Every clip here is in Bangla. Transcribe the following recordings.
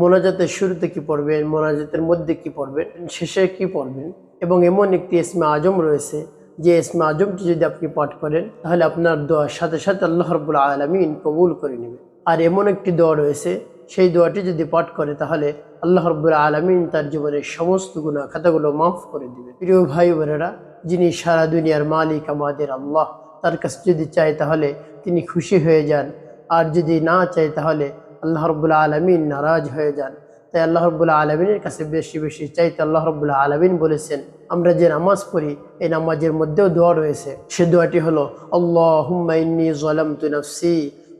মোনাজাতের শুরুতে কি পড়বেন, মোনাজাতের মধ্যে কি পড়বেন, শেষে কি পড়বেন এবং এমন একটি ইসমে আজম রয়েছে, যে ইসমে আজমটি যদি আপনি পাঠ করেন, তাহলে আপনার দোয়ার সাথে সাথে আল্লাহ রব্বুল আলমিন কবুল করে নেবে আর এমন একটি দোয়া রয়েছে, সেই দোয়াটি যদি পাঠ করে, তাহলে আল্লাহ রব্বুল আলমিন তার জীবনের সমস্ত গুণা খাতাগুলো মাফ করে দিবে প্রিয় ভাই বোনেরা, যিনি সারা দুনিয়ার মালিক আমাদের আল্লাহ, তার কাছে যদি চায় তাহলে তিনি খুশি হয়ে যান। আর যদি না চায় তাহলে আল্লাহ রব্বুল্লা আলমিন নারাজ হয়ে যান তাই আল্লাহ রব্বুল্লা আলমিনের কাছে বেশি বেশি চাইতে আল্লাহ রব্বুল্লা আলমিন বলেছেন আমরা যে নামাজ পড়ি এই নামাজের মধ্যেও দোয়া রয়েছে সে দোয়াটি হলো আল্লাহ ইন্নি জলামতু নফসি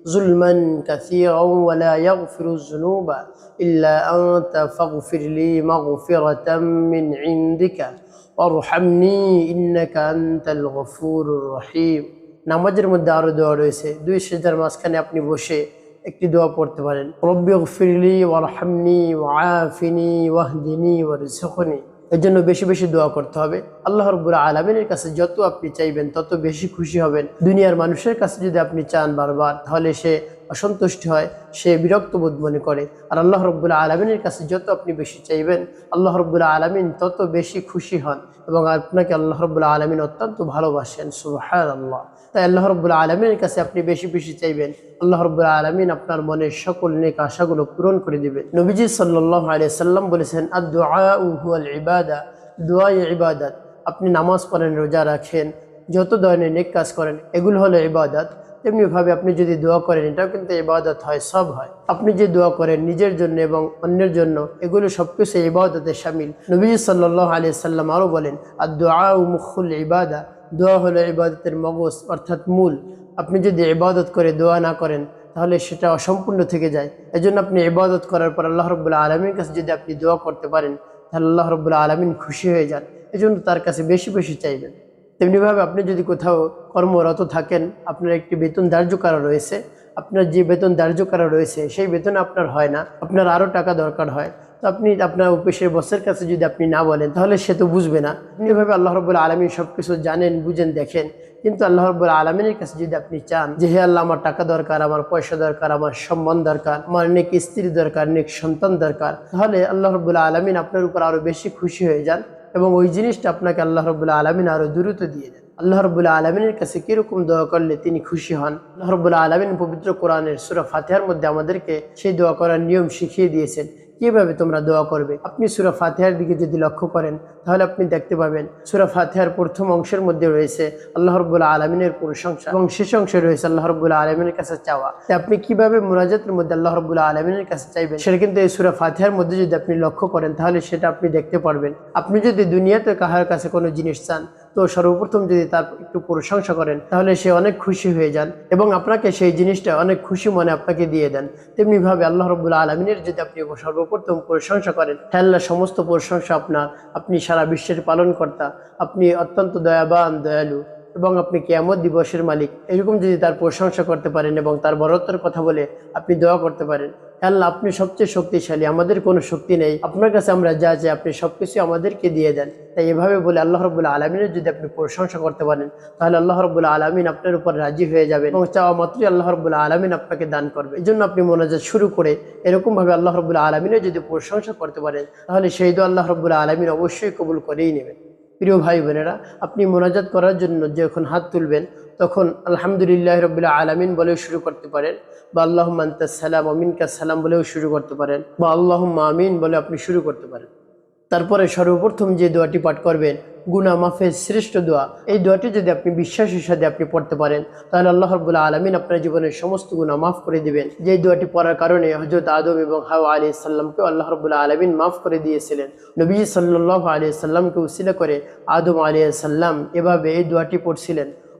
ظلما كثيرا ولا يغفر الذنوب إلا أنت فاغفر لي مغفرة من عندك وارحمني إنك أنت الغفور الرحيم নামাজের মধ্যে আরো দোয়া রয়েছে দুই সেজার মাঝখানে আপনি বসে একটি দোয়া পড়তে পারেন। রব্বি ফিরলি ওয়ারহামনি ওয়াফিনি ওয়াহদিনি ওয়ারজুকনি এর জন্য বেশি বেশি দোয়া করতে হবে। আল্লাহ রব্বুল আলমিনের কাছে যত আপনি চাইবেন, তত বেশি খুশি হবেন। দুনিয়ার মানুষের কাছে যদি আপনি চান বারবার, তাহলে সে অসন্তুষ্ট হয়, সে বিরক্ত বোধ মনে করে। আর আল্লাহ রব্বুল্লাহ আলমিনের কাছে যত আপনি বেশি চাইবেন, আল্লাহ রব্বুল্লাহ আলমিন তত বেশি খুশি হন এবং আপনাকে আল্লাহ রব্বুল্লাহ আলমিন অত্যন্ত ভালোবাসেন সুবাহান আল্লাহ তাই আল্লাহ রব্বুল্লাহ আলমিনের কাছে আপনি বেশি বেশি চাইবেন, আল্লাহ রব্বুল্লাহ আলমিন আপনার মনের সকল নেক আশাগুলো পূরণ করে দিবেন। নবীজি সাল্লাহ আলিয়া সাল্লাম বলেছেন আদ ইবাদা দোয়া ইবাদাত। আপনি নামাজ পড়েন, রোজা রাখেন, যত ধরনের নেক কাজ করেন, এগুলো হলো ইবাদত। তেমনিভাবে আপনি যদি দোয়া করেন, এটাও কিন্তু ইবাদত হয়, সব হয়। আপনি যে দোয়া করেন নিজের জন্য এবং অন্যের জন্য, এগুলো সব কিছু ইবাদতে সামিল। নবী সাল্লাহ আলি সাল্লাম আরও বলেন আর দোয়া ও মুখুল ইবাদা দোয়া হলো ইবাদতের মগজ, অর্থাৎ মূল। আপনি যদি ইবাদত করে দোয়া না করেন, তাহলে সেটা অসম্পূর্ণ থেকে যায়। এজন্য আপনি ইবাদত করার পর আল্লাহ রবুল্লাহ আলমীর কাছে যদি আপনি দোয়া করতে পারেন, তাহলে আল্লাহ রবুল্লাহ আলমিন খুশি হয়ে যান। এজন্য তার কাছে বেশি বেশি চাইবেন। তেমনিভাবে আপনি যদি কোথাও কর্মরত থাকেন, আপনার একটি বেতন ধার্য করা রয়েছে, আপনার যে বেতন ধার্য করা রয়েছে, সেই বেতন আপনার হয় না, আপনার আরও টাকা দরকার হয়। তো আপনি আপনার অফিসের বসের কাছে যদি আপনি না বলেন, তাহলে সে তো বুঝবে না। এভাবে আল্লাহ রবুল্লা আলমী সব কিছু জানেন, বুঝেন, দেখেন। কিন্তু আল্লাহ রব্বুল আলমিনের কাছে যদি আপনি চান যে, হে আল্লাহ, আমার টাকা দরকার, আমার পয়সা দরকার, আমার সম্মান দরকার, আমার নেক স্ত্রী দরকার, নেক সন্তান দরকার, তাহলে আল্লাহ রব্বুল আলমিন আপনার উপর আরও বেশি খুশি হয়ে যান। এবং ওই জিনিসটা আপনাকে আল্লাহ রবুল্লা আলমিন আরও দ্রুত দিয়ে দেন। আল্লাহ রবুল্লা আলমিনের কাছে কীরকম দোয়া করলে তিনি খুশি হন? আল্লাহ রবুল্লা আলমিন পবিত্র কোরআনের সুরা ফাতেহার মধ্যে আমাদেরকে সেই দোয়া করার নিয়ম শিখিয়ে দিয়েছেন। কীভাবে তোমরা দোয়া করবে? আপনি সুরা ফাতেহার দিকে যদি লক্ষ্য করেন, তাহলে আপনি দেখতে পাবেন সুরা ফাতেহার প্রথম অংশের মধ্যে রয়েছে আল্লাহ রব্বুল্লাহ আলমিনের প্রশংসা এবং শেষ অংশে রয়েছে আল্লাহ রব্বুল্লাহ আলমিনের কাছে চাওয়া। আপনি কীভাবে মোনাজাতের মধ্যে আল্লাহ রব্বুল্লাহ আলমিনের কাছে চাইবেন? সেটা কিন্তু এই সুরা ফাতেহার মধ্যে যদি আপনি লক্ষ্য করেন, তাহলে সেটা আপনি দেখতে পারবেন। আপনি যদি দুনিয়াতে কাহার কাছে কোনো জিনিস চান তো সর্বপ্রথম যদি তার একটু প্রশংসা করেন, তাহলে সে অনেক খুশি হয়ে যান এবং আপনাকে সেই জিনিসটা অনেক খুশি মনে আপনাকে দিয়ে দেন। তেমনিভাবে আল্লাহ রব্বুল্লাহ আলমিনের যদি আপনি সর্বপ্রথম প্রশংসা করেন তাহলে সমস্ত প্রশংসা আপনার, আপনি সারা বিশ্বের পালন কর্তা আপনি অত্যন্ত দয়াবান, দয়ালু এবং আপনি কেয়ামত দিবসের মালিক। এরকম যদি তার প্রশংসা করতে পারেন এবং তার বরত্বের কথা বলে আপনি দোয়া করতে পারেন আল্লাহ, আপনি সবচেয়ে শক্তিশালী, আমাদের কোনো শক্তি নেই। আপনার কাছে আমরা যা চাই, আপনি সব কিছু আমাদেরকে দিয়ে দেন। তাই এভাবে বলে আল্লাহ রবুল্লা আলমিনের যদি আপনি প্রশংসা করতে পারেন, তাহলে আল্লাহ রবুল্লা আলমিন আপনার উপর রাজি হয়ে যাবেন এবং চাওয়া মাত্রই আল্লাহ রবুল্লা আলমিন আপনাকে দান করবে। এই জন্য আপনি মোনাজাত শুরু করে এরকমভাবে আল্লাহ রবুল্লা আলমিনের যদি প্রশংসা করতে পারেন, তাহলে সেই তো আল্লাহ রবুল্লা আলমিন অবশ্যই কবুল করেই নেবেন। প্রিয় ভাই বোনেরা আপনি মোনাজাত করার জন্য যখন হাত তুলবেন তখন আলহামদুলিল্লাহ রবিল্লা আলমিন বলেও শুরু করতে পারেন। বা আল্লাহ মান্তা সালাম অমিনকা সালাম বলেও শুরু করতে পারেন। বা আল্লাহ আমিন বলে আপনি শুরু করতে পারেন। তারপরে সর্বপ্রথম যে দোয়াটি পাঠ করবেন গুনা মাফের শ্রেষ্ঠ দোয়া। এই দোয়াটি যদি আপনি বিশ্বাসের সাথে আপনি পড়তে পারেন, তাহলে আল্লাহ রবুল্লা আলমিন আপনার জীবনের সমস্ত গুণা মাফ করে দিবেন। যে দোয়াটি পড়ার কারণে হজরত আদম এবং হাওয়া আলী সাল্লামকে আল্লাহ রবুল্লা আলমিন মাফ করে দিয়েছিলেন। নবী সাল্লাহ আলী সাল্লামকে উসিলা করে আদম আলী সাল্লাম এভাবে এই দোয়াটি পড়ছিলেন।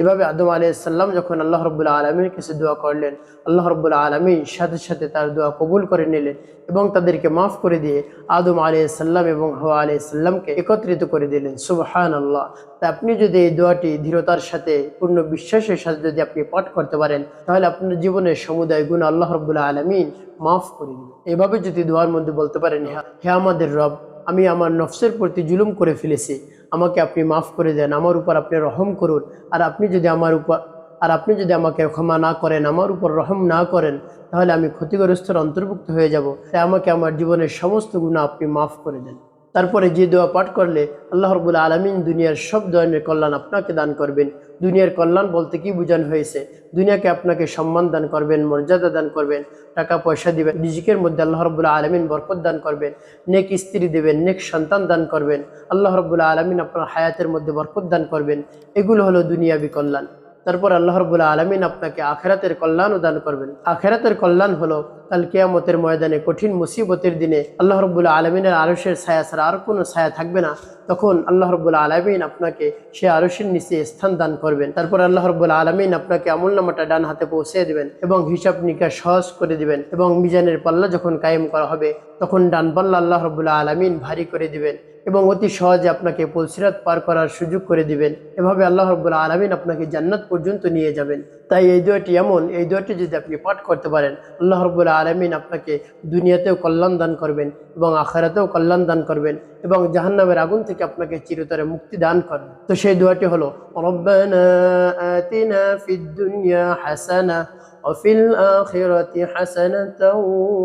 এভাবে আদম আলাইসাল্লাম যখন আল্লাহ রব্বুল্লা আলমীর কাছে দোয়া করলেন, আল্লাহ রব্বুল্লা আলমী সাথে সাথে তার দোয়া কবুল করে নিলেন এবং তাদেরকে মাফ করে দিয়ে আদম আলাইসাল্লাম এবং হওয়া আলাইসাল্লামকে একত্রিত করে দিলেন। সুবহান আল্লাহ তা আপনি যদি এই দোয়াটি দৃঢ়তার সাথে, পূর্ণ বিশ্বাসের সাথে যদি আপনি পাঠ করতে পারেন, তাহলে আপনার জীবনের সমুদায় গুণ আল্লাহ রব্বুল্লা আলমিন মাফ করে দিবেন এভাবে যদি দোয়ার মধ্যে বলতে পারেন হে আমাদের রব, আমি আমার নফসের প্রতি জুলুম করে ফেলেছি। আমাকে আপনি মাফ করে দেন, আমার উপর আপনি রহম করুন। আর আপনি যদি আমার উপর আর আপনি যদি আমাকে ক্ষমা না করেন, আমার উপর রহম না করেন, তাহলে আমি ক্ষতিগ্রস্তর অন্তর্ভুক্ত হয়ে যাব। তাই আমাকে আমার জীবনের সমস্ত গুণা আপনি মাফ করে দেন। তারপরে যে দোয়া পাঠ করলে আল্লাহ রবুল্লা আলমিন দুনিয়ার সব ধরনের কল্যাণ আপনাকে দান করবেন। দুনিয়ার কল্যাণ বলতে কি বোঝানো হয়েছে? দুনিয়াকে আপনাকে সম্মান দান করবেন, মর্যাদা দান করবেন, টাকা পয়সা দিবেন, রিজিকের মধ্যে আল্লাহ রবুল্লা আলমিন বরকত দান করবেন, নেক স্ত্রী দেবেন, নেক সন্তান দান করবেন, আল্লাহ রবুল্লা আলমিন আপনার হায়াতের মধ্যে বরকত দান করবেন। এগুলো হলো দুনিয়াবি কল্যাণ। তারপর আল্লাহ রবুল্লা আলমিন আপনাকে আখেরাতের কল্যাণও দান করবেন। আখেরাতের কল্যাণ হলো কাল কেয়ামতের ময়দানে কঠিন মুসিবতের দিনে আল্লাহ রবুল্লা আলমিনের আরসের ছায়া ছাড়া আর কোনো ছায়া থাকবে না। তখন আল্লাহ রবুল্লা আলমিন আপনাকে সে আরসের নিচে স্থান দান করবেন। তারপর আল্লাহ রবুল্লা আলমিন আপনাকে আমল নামাটা ডান হাতে পৌঁছে দেবেন এবং হিসাব নিকাশ সহজ করে দিবেন এবং মিজানের পাল্লা যখন কায়েম করা হবে, তখন ডান পাল্লা আল্লাহ রবুল্লা আলমিন ভারী করে দিবেন। এবং অতি সহজে আপনাকে পুলসিরাত পার করার সুযোগ করে দিবেন এভাবে আল্লাহ রব্বুল আলমিন আপনাকে জান্নাত পর্যন্ত নিয়ে যাবেন তাই এই দোয়াটি এমন এই দোয়াটি যদি আপনি পাঠ করতে পারেন আল্লাহ রব্বুল আলমিন আপনাকে দুনিয়াতেও কল্যাণ দান করবেন এবং আখারাতেও কল্যাণ দান করবেন এবং জাহান্নামের আগুন থেকে আপনাকে চিরতরে মুক্তি দান করবেন তো সেই দোয়াটি হলো রব্বানা আতিনা ফিদ দুনিয়া হাসানা وفي الآخرة حسنة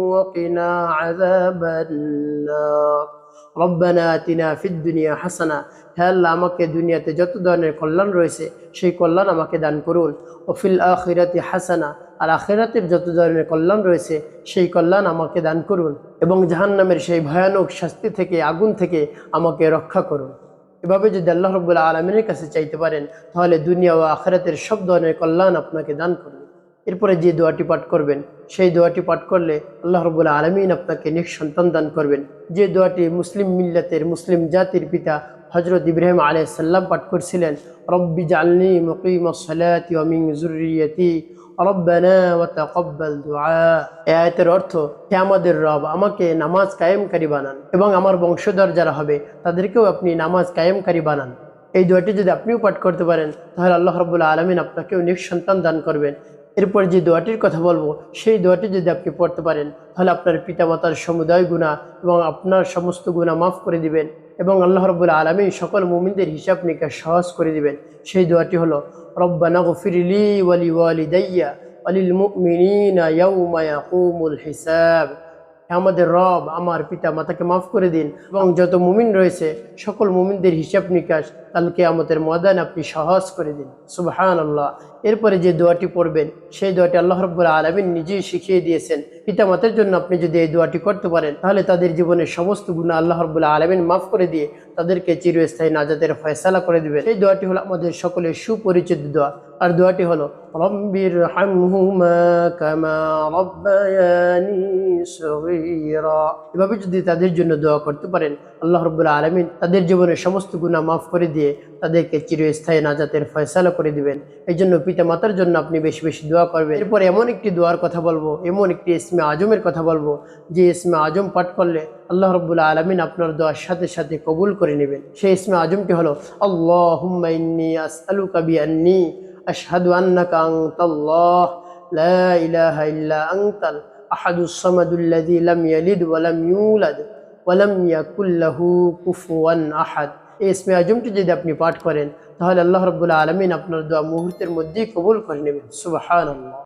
وقنا عذاب النار রব্বানা আতিনা ফিদ দুনিয়া হাসানা। হে আল্লাহ, আমাকে দুনিয়াতে যত ধরনের কল্যাণ রয়েছে, সেই কল্যাণ আমাকে দান করুন। ওফিল আখিরাতি হাসানা, আর আখেরাতের যত ধরনের কল্যাণ রয়েছে, সেই কল্যাণ আমাকে দান করুন এবং জাহান্নামের সেই ভয়ানক শাস্তি থেকে, আগুন থেকে আমাকে রক্ষা করুন। এভাবে যদি আল্লাহ রব্বুল্লা আলমিনের কাছে চাইতে পারেন, তাহলে দুনিয়া ও আখেরাতের সব ধরনের কল্যাণ আপনাকে দান করবে এরপরে যে দোয়াটি পাঠ করবেন, সেই দোয়াটি পাঠ করলে আল্লাহ রবুল্লা আলমিন আপনাকে নিক সন্তান দান করবেন। যে দোয়াটি মুসলিম মিল্লাতের মুসলিম জাতির পিতা হজরত ইব্রাহিম আলাই সাল্লাম পাঠ করছিলেন, রব্বি জালনি মুকিম সালাতি অমিং অর্থ, হে আমাদের রব, আমাকে নামাজ কায়েমকারী বানান এবং আমার বংশধর যারা হবে, তাদেরকেও আপনি নামাজ কায়েমকারী বানান। এই দোয়াটি যদি আপনিও পাঠ করতে পারেন, তাহলে আল্লাহ রবুল্লা আলমিন আপনাকেও নিঃসন্তান দান করবেন। এরপর যে দোয়াটির কথা বলব, সেই দোয়াটি যদি আপনি পড়তে পারেন, তাহলে আপনার পিতামাতার সমুদায় গুণা এবং আপনার সমস্ত গুণা মাফ করে দিবেন এবং আল্লাহ রবুল আলমী সকল মুমিনদের হিসাব নিকা সহজ করে দিবেন। সেই দোয়াটি হলো, রব্বানা গফিরলি ওয়ালি ওয়ালি দাইয়া অলিল মুমিনিনা ইয়াউমা ইয়াকুমুল হিসাব। আমাদের রব, আমার পিতা মাতাকে মাফ করে দিন এবং যত মুমিন রয়েছে, সকল মুমিনদের হিসাব নিকাশ তালকে আমাদের ময়দান আপনি সহজ করে দিন। সুবহান আল্লাহ এরপরে যে দোয়াটি পড়বেন, সেই দোয়াটি আল্লাহ রব্বুল আলমিন নিজেই শিখিয়ে দিয়েছেন। পিতা মাতার জন্য আপনি যদি এই দোয়াটি করতে পারেন, তাহলে তাদের জীবনের সমস্ত গুণা আল্লাহ রব্বুল্লা আলমিন মাফ করে দিয়ে তাদেরকে চিরস্থায়ী নাজাদের ফয়সালা করে দিবেন। এই দোয়াটি হলো আমাদের সকলের সুপরিচিত দোয়া। আর দোয়াটি হলো এভাবে যদি তাদের জন্য দোয়া করতে পারেন, আল্লাহ রব্বুল্লা আলমিন তাদের জীবনের সমস্ত গুণা মাফ করে দিয়ে তাদেরকে চিরস্থায়ী নাজাতের ফয়সালা করে দিবেন। এই জন্য পিতা মাতার জন্য আপনি বেশি বেশি দোয়া করবেন। এরপর এমন একটি দোয়ার কথা বলব, এমন একটি ইসমে আজমের কথা বলব, যে ইসমে আজম পাঠ করলে আল্লাহ রব্বুল্লা আলমিন আপনার দোয়ার সাথে সাথে কবুল করে নেবেন। সেই ইসমে আজমটি হলো আল্লাহ আসআলু কবি আন্নি কুফুয়ান আহাদ। এই ইসমে আজমটি যদি আপনি পাঠ করেন, তাহলে আল্লাহ রব্বুল্লা আলমিন আপনার দোয়া মুহূর্তের মধ্যেই কবুল করে নেবেন। আল্লাহ